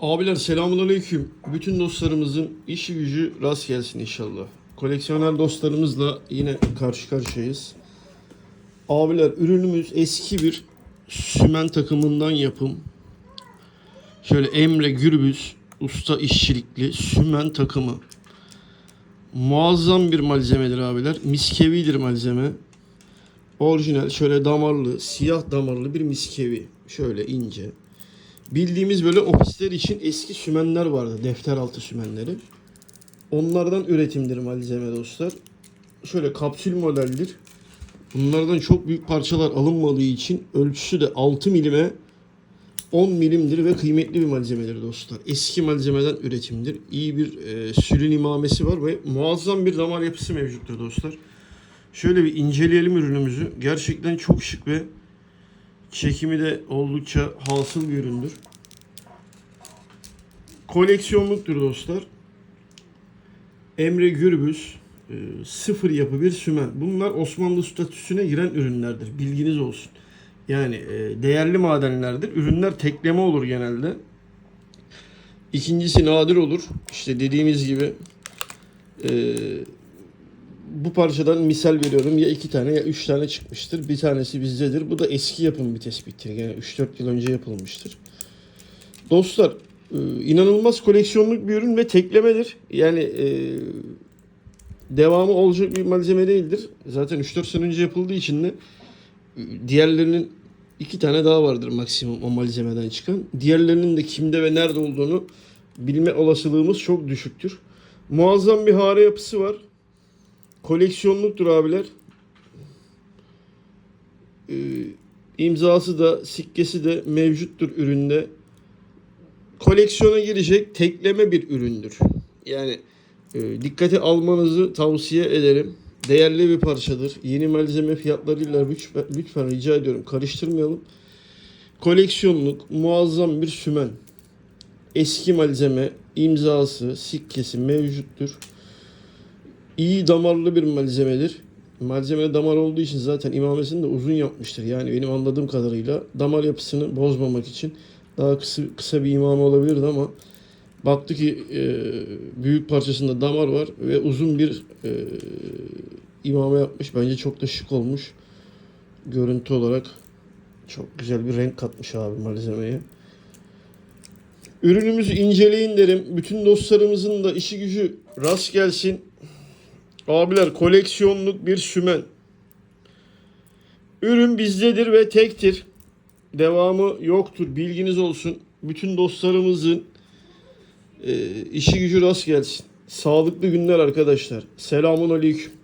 Abiler selamun aleyküm. Bütün dostlarımızın işi gücü rast gelsin inşallah. Koleksiyoner dostlarımızla yine karşı karşıyayız. Abiler ürünümüz eski bir sümen takımından yapım. Şöyle Emre Gürbüz usta işçilikli sümen takımı. Muazzam bir malzemedir abiler. Miskevidir malzeme. Orijinal şöyle damarlı, siyah damarlı bir miskevi. Şöyle ince. Bildiğimiz böyle ofisler için eski sümenler vardı. Defter altı sümenleri. Onlardan üretimdir malzeme dostlar. Şöyle kapsül modeldir. Bunlardan çok büyük parçalar alınmadığı için ölçüsü de 6 milime 10 milimdir ve kıymetli bir malzemedir dostlar. Eski malzemeden üretimdir. İyi bir e, sülün imamesi var ve muazzam bir damar yapısı mevcuttur dostlar. Şöyle bir inceleyelim ürünümüzü. Gerçekten çok şık ve çekimi de oldukça hasıl bir üründür. Koleksiyonluktur dostlar. Emre Gürbüz e, sıfır yapı bir sümen. Bunlar Osmanlı statüsüne giren ürünlerdir. Bilginiz olsun. Yani e, değerli madenlerdir. Ürünler tekleme olur genelde. İkincisi nadir olur. İşte dediğimiz gibi e, bu parçadan misal veriyorum ya iki tane ya üç tane çıkmıştır. Bir tanesi bizdedir. Bu da eski yapım bir tespittir. Yani 3-4 yıl önce yapılmıştır. Dostlar e, inanılmaz koleksiyonluk bir ürün ve teklemedir. Yani e, devamı olacak bir malzeme değildir. Zaten 3-4 sene önce yapıldığı için de e, diğerlerinin iki tane daha vardır maksimum o malzemeden çıkan. Diğerlerinin de kimde ve nerede olduğunu bilme olasılığımız çok düşüktür. Muazzam bir hare yapısı var. Koleksiyonluktur abiler. Ee, imzası da sikkesi de mevcuttur üründe. Koleksiyona girecek tekleme bir üründür. Yani e, dikkate almanızı tavsiye ederim. Değerli bir parçadır. Yeni malzeme fiyatlarıyla lütfen, lütfen rica ediyorum karıştırmayalım. Koleksiyonluk muazzam bir sümen. Eski malzeme, imzası, sikkesi mevcuttur iyi damarlı bir malzemedir. Malzeme damar olduğu için zaten imamesini de uzun yapmıştır. Yani benim anladığım kadarıyla damar yapısını bozmamak için daha kısa, kısa bir imame olabilirdi ama baktı ki e, büyük parçasında damar var ve uzun bir e, imame yapmış. Bence çok da şık olmuş. Görüntü olarak çok güzel bir renk katmış abi malzemeye. Ürünümüzü inceleyin derim. Bütün dostlarımızın da işi gücü rast gelsin. Abiler koleksiyonluk bir sümen. Ürün bizdedir ve tektir. Devamı yoktur. Bilginiz olsun. Bütün dostlarımızın e, işi gücü rast gelsin. Sağlıklı günler arkadaşlar. Selamun aleyküm.